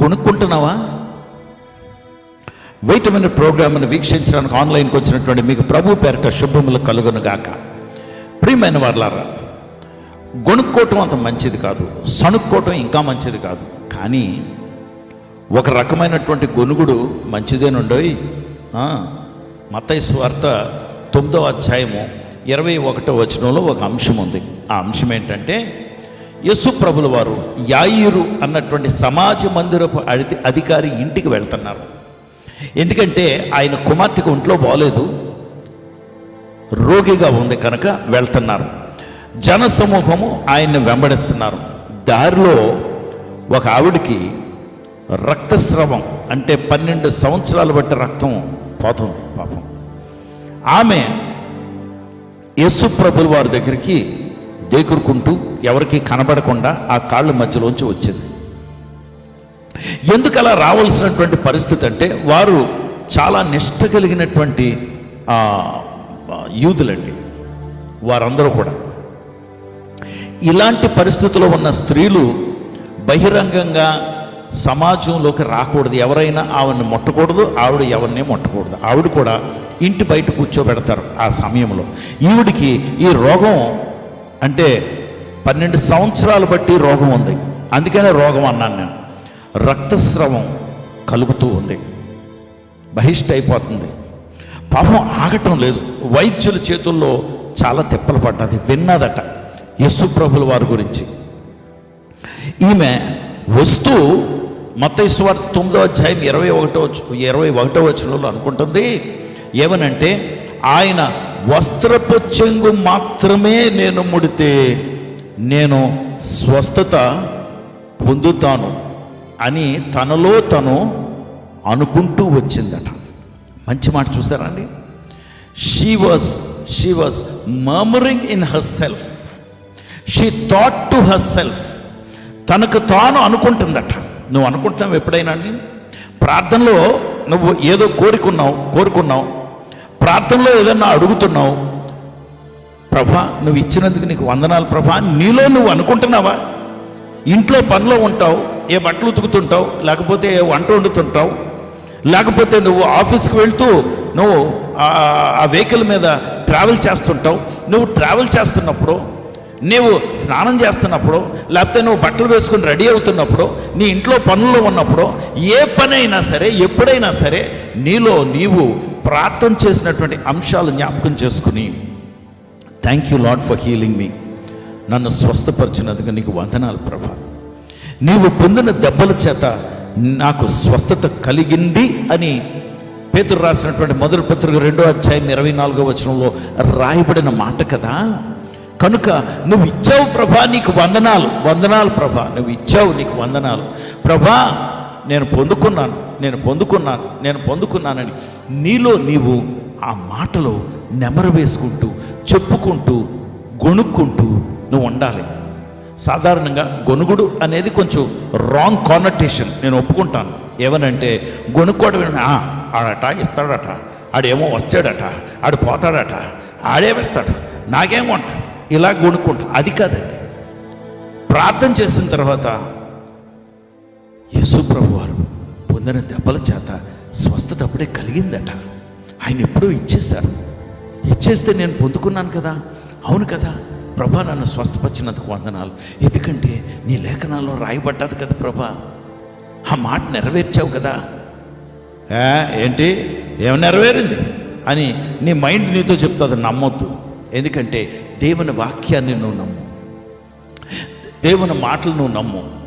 గొనుక్కుంటున్నావా? Vitamin ప్రోగ్రామ్ని వీక్షించడానికి ఆన్లైన్కి వచ్చినటువంటి మీకు ప్రభు పేరిట శుభములు కలుగునుగాక. ప్రియమైన వాళ్ళారా గొనుక్కోవటం అంత మంచిది కాదు సణుక్కోవటం ఇంకా మంచిది కాదు. కానీ ఒక రకమైనటువంటి గొనుగుడు మంచిదేనుండోయ్? మత్తయి వార్త తొమ్మిదో అధ్యాయము ఇరవై ఒకటో వచనంలో ఒక అంశం ఉంది. ఆ అంశం ఏంటంటే యస్సు ప్రభుల వారు యాయిరు అన్నటువంటి సమాజ మందిరపు అధి అధికారి ఇంటికి వెళ్తున్నారు. ఎందుకంటే ఆయన కుమార్తెకు ఒంట్లో బాగోలేదు రోగిగా ఉంది కనుక వెళ్తున్నారు. జన సమూహము ఆయన్ని వెంబడిస్తున్నారు. దారిలో ఒక ఆవిడికి రక్తస్రవం అంటే పన్నెండు సంవత్సరాలు బట్టి రక్తం పోతుంది పాపం. ఆమె యేసు ప్రభుల వారి దగ్గరికి దేకురుకుంటూ ఎవరికి కనబడకుండా ఆ కాళ్ళ మధ్యలోంచి వచ్చింది. ఎందుకు అలా రావాల్సినటువంటి పరిస్థితి అంటే వారు చాలా నిష్ట కలిగినటువంటి యూదులండి. వారందరూ కూడా. ఇలాంటి పరిస్థితుల్లో ఉన్న స్త్రీలు బహిరంగంగా సమాజంలోకి రాకూడదు. ఎవరైనా ఆవిడని ముట్టకూడదు ఆవిడ ఎవరిని ముట్టకూడదు. ఆవిడ కూడా ఇంటి బయట కూర్చోబెడతారు ఆ సమయంలో. ఈవిడికి ఈ రోగం అంటే పన్నెండు సంవత్సరాలు బట్టి రోగం ఉంది. అందుకనే రోగం అన్నాను నేను. రక్తస్రవం కలుగుతూ ఉంది. బహిష్ట అయిపోతుంది. పాపం ఆగటం లేదు. వైద్యుల చేతుల్లో చాలా తిప్పలు పడ్డది. విన్నదట యశుప్రభుల వారి గురించి. ఈమె వస్తూ మత్తైశ్వార్త తొమ్మిదో అధ్యాయం ఇరవై ఒకటో ఇరవై ఒకటో వచనంలో అనుకుంటుంది. ఏమనంటే ఆయన వస్త్రపు చెంగు మాత్రమే నేను ముడితే నేను స్వస్థత పొందుతాను అని తనలో తను అనుకుంటూ వచ్చిందట. మంచి మాట చూసారా అండి? She was she was murmuring in herself she thought to herself తనకు తాను అనుకుంటుందట. నువ్వు అనుకుంటున్నావు ఎప్పుడైనా అండి? ప్రార్థనలో నువ్వు ఏదో కోరుకున్నావు కోరుకున్నావు ప్రార్థనలో ఏదన్నా అడుగుతున్నావు ప్రభా నువ్వు ఇచ్చినందుకు నీకు వందనాలు ప్రభా నీలో నువ్వు అనుకుంటున్నావా? ఇంట్లో పనిలో ఉంటావు ఏ బట్టలు ఉతుకుతుంటావు లేకపోతే ఏ వంట వండుతుంటావు లేకపోతే నువ్వు ఆఫీస్కి వెళ్తూ నువ్వు ఆ- ఆ వెహికల్ మీద ట్రావెల్ చేస్తుంటావు నువ్వు ట్రావెల్ చేస్తున్నప్పుడు నీవు స్నానం చేస్తున్నప్పుడు లేకపోతే నువ్వు బట్టలు వేసుకుని రెడీ అవుతున్నప్పుడు నీ ఇంట్లో పనుల్లో ఉన్నప్పుడు ఏ పని అయినా సరే ఎప్పుడైనా సరే నీలో నీవు ప్రార్థన చేసినటువంటి అంశాలు జ్ఞాపకం చేసుకుని thank you Lord for healing me నన్ను స్వస్థపరిచినందుకు నీకు వందనాలు ప్రభా. నీవు పొందిన దెబ్బల చేత నాకు స్వస్థత కలిగింది అని పేతురు రాసినటువంటి మొదటి పత్రిక రెండో అధ్యాయం ఇరవై నాలుగో వచనంలో రాయబడిన మాట కదా. కనుక నువ్వు ఇచ్చావు ప్రభా నీకు వందనాలు. వందనాలు ప్రభా నువ్వు ఇచ్చావు నీకు వందనాలు. ప్రభా నేను పొందుకున్నాను నేను పొందుకున్నాను నేను పొందుకున్నానని నీలో నీవు ఆ మాటలో నెమరు వేసుకుంటూ చెప్పుకుంటూ గొణుక్కుంటూ నువ్వు ఉండాలి. సాధారణంగా గొనుగుడు అనేది కొంచెం రాంగ్ కానటేషన్ నేను ఒప్పుకుంటాను. ఏమనంటే గొనుక్కోవడం "ఆ, ఆడట ఇస్తాడట ఆడేమో వచ్చాడట ఆడు పోతాడట ఆడేమిస్తాడు నాకేమో అంట. ఇలా గొనుక్కుంటా అది కాదండి. ప్రార్థన చేసిన తర్వాత యేసుప్రభు వారు పొందిన దెబ్బల చేత స్వస్థత అప్పుడే కలిగిందట. ఆయన ఎప్పుడూ ఇచ్చేశారు. ఇచ్చేస్తే నేను పొందుకున్నాను కదా? అవును కదా? ప్రభా నన్ను స్వస్థపరిచినందుకు వందనాలు. ఎందుకంటే నీ లేఖనాల్లో రాయబడ్డది కదా ప్రభా? ఆ మాట నెరవేర్చావు కదా? ఏంటి? ఏమి నెరవేరింది? అని నీ మైండ్ నీతో చెప్తుంది నమ్మొద్దు. ఎందుకంటే దేవుని వాక్యాన్ని నువ్వు నమ్ము. దేవుని మాటలు నువ్వు నమ్ము.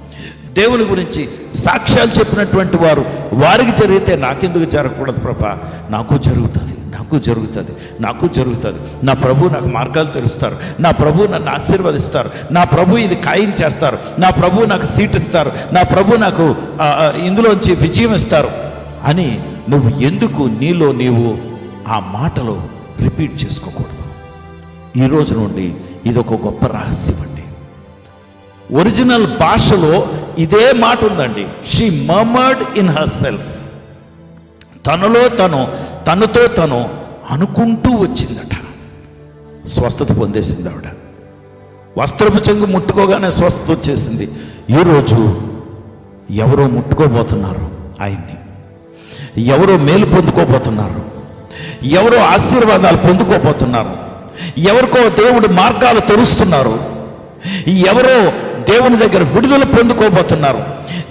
దేవుని గురించి సాక్ష్యాలు చెప్పినటువంటి వారు వారికి జరిగితే నాకెందుకు జరగకూడదు ప్రభా? నాకు జరుగుతుంది నాకు జరుగుతుంది నాకు జరుగుతుంది. నా ప్రభు నాకు మార్గాలు తెలుస్తారు నా ప్రభు నన్ను ఆశీర్వదిస్తారు. నా ప్రభు ఇది ఖాయం చేస్తారు. నా ప్రభు నాకు సీట్ ఇస్తారు. నా ప్రభు నాకు ఇందులోంచి విజయం ఇస్తారు అని నువ్వు ఎందుకు నీలో నీవు ఆ మాటలో రిపీట్ చేసుకోకూడదు? ఈ రోజు నుండి ఇది ఒక గొప్ప రహస్యం అండి. ఒరిజినల్ భాషలో ఇదే మాట ఉందండి. She murmured in herself తనలో తను తనతో తను అనుకుంటూ వచ్చిందట. స్వస్థత పొందేసింది ఆవిడ. వస్త్రపు చెంగు ముట్టుకోగానే స్వస్థత వచ్చేసింది. ఈరోజు ఎవరో ముట్టుకోబోతున్నారు ఆయన్ని. ఎవరో మేలు పొందుకోబోతున్నారు. ఎవరో ఆశీర్వాదాలు పొందుకోబోతున్నారు. ఎవరికో దేవుడు మార్గాలు తెరుస్తున్నారు. ఎవరో దేవుని దగ్గర విడుదల పొందుకోబోతున్నారు.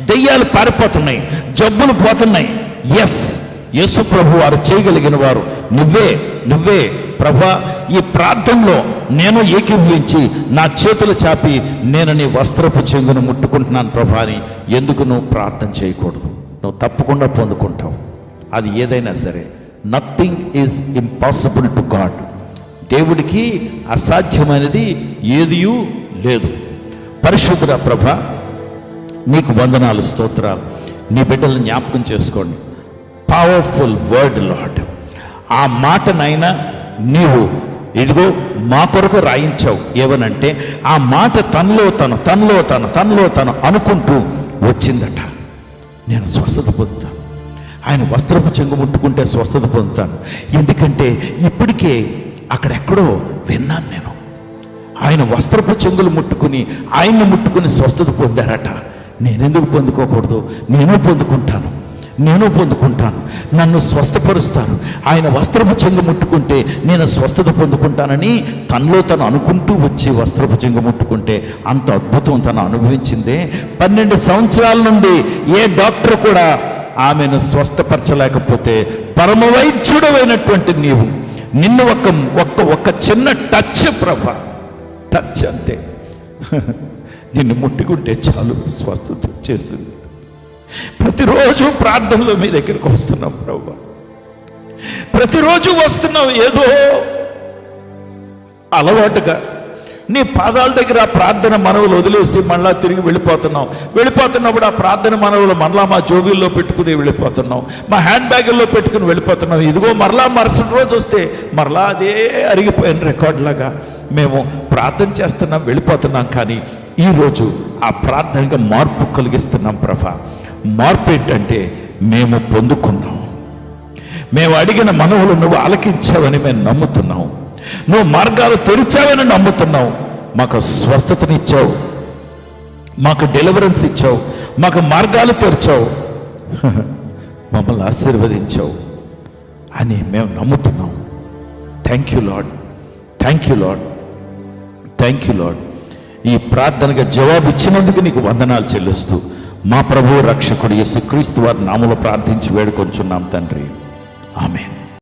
దెయ్యాలు పారిపోతున్నాయి. జబ్బులు పోతున్నాయి. ఎస్ యేసు ప్రభు వారు చేయగలిగిన వారు. నువ్వే నువ్వే ప్రభా ఈ ప్రార్థనలో నేను ఏకీభవించి నా చేతులు చాపి నేను నీ వస్త్రపు చెంగును ముట్టుకుంటున్నాను ప్రభా అని ఎందుకు నువ్వు ప్రార్థన చేయకూడదు? నువ్వు తప్పకుండా పొందుకుంటావు. అది ఏదైనా సరే. Nothing is impossible to God దేవుడికి అసాధ్యమైనది ఏదియూ లేదు. పరిశుద్ధ ప్రభ నీకు వందనాలు స్తోత్రాలు. నీ బిడ్డలను జ్ఞాపకం చేసుకోండి. పవర్ఫుల్ వర్డ్ లాడ్ ఆ మాటనైనా నీవు ఇదిగో మా కొరకు రాయించావు. ఏమనంటే ఆ మాట తనలో తను తనలో తను తనలో తను అనుకుంటూ వచ్చిందట. నేను స్వస్థత పొందుతాను. ఆయన వస్త్రపు చెంగు ముట్టుకుంటే స్వస్థత పొందుతాను. ఎందుకంటే ఇప్పటికే అక్కడెక్కడో విన్నాను నేను. ఆయన వస్త్రపు చెంగులు ముట్టుకుని ఆయన్ని ముట్టుకుని స్వస్థత పొందారట. నేనెందుకు పొందుకోకూడదు? నేను పొందుకుంటాను. నేను పొందుకుంటాను. నన్ను స్వస్థపరుస్తాను ఆయన వస్త్రపు చెంగు ముట్టుకుంటే నేను స్వస్థత పొందుకుంటానని తనలో తను అనుకుంటూ వచ్చి వస్త్రపు చెంగు ముట్టుకుంటే అంత అద్భుతం తను అనుభవించిందే. పన్నెండు సంవత్సరాల నుండి ఏ డాక్టర్ కూడా ఆమెను స్వస్థపరచలేకపోతే పరమవైద్యుడమైనటువంటి నీవు. నిన్ను ఒక ఒక్క ఒక్క చిన్న టచ్ ప్రభ. టచ్ అంతే. నిన్ను ముట్టుకుంటే చాలు స్వస్థత చేసింది ప్రతిరోజు ప్రార్థనలో మీ దగ్గరికి వస్తున్నాం ప్రభు. ప్రతిరోజు వస్తున్నాం ఏదో అలవాటుగా. నీ పాదాల దగ్గర ఆ ప్రార్థన మనవులు వదిలేసి మళ్ళా తిరిగి వెళ్ళిపోతున్నాం వెళ్ళిపోతున్నప్పుడు ఆ ప్రార్థన మనవులు మరలా మా జోబీల్లో పెట్టుకుని వెళ్ళిపోతున్నాం మా హ్యాండ్ బ్యాగుల్లో పెట్టుకుని వెళ్ళిపోతున్నాం ఇదిగో మరలా మరుసటి రోజు వస్తే మరలా అదే అరిగిపోయిన రికార్డులాగా మేము ప్రార్థన చేస్తున్నాం వెళ్ళిపోతున్నాం. కానీ ఈరోజు ఆ ప్రార్థనగా మార్పు కలిగిస్తున్నాం ప్రభ. మార్పు ఏంటంటే మేము పొందుకున్నాం. మేము అడిగిన మనవులు నువ్వు ఆలకించావని మేము నమ్ముతున్నాం. నువ్వు మార్గాలు తెరిచావని నమ్ముతున్నావు. మాకు స్వస్థతనిచ్చావు మాకు డెలివరెన్స్ ఇచ్చావు. మాకు మార్గాలు తెరిచావు. మమ్మల్ని ఆశీర్వదించావు అని మేము నమ్ముతున్నాం. Thank you Lord thank you Lord thank you Lord ఈ ప్రార్థనగా జవాబు ఇచ్చినందుకు నీకు వందనాలు చెల్లిస్తూ మా ప్రభు రక్షకుడు యేసుక్రీస్తు వారి నామలో ప్రార్థించి వేడుకొంచున్నాం తండ్రి. ఆమెన్.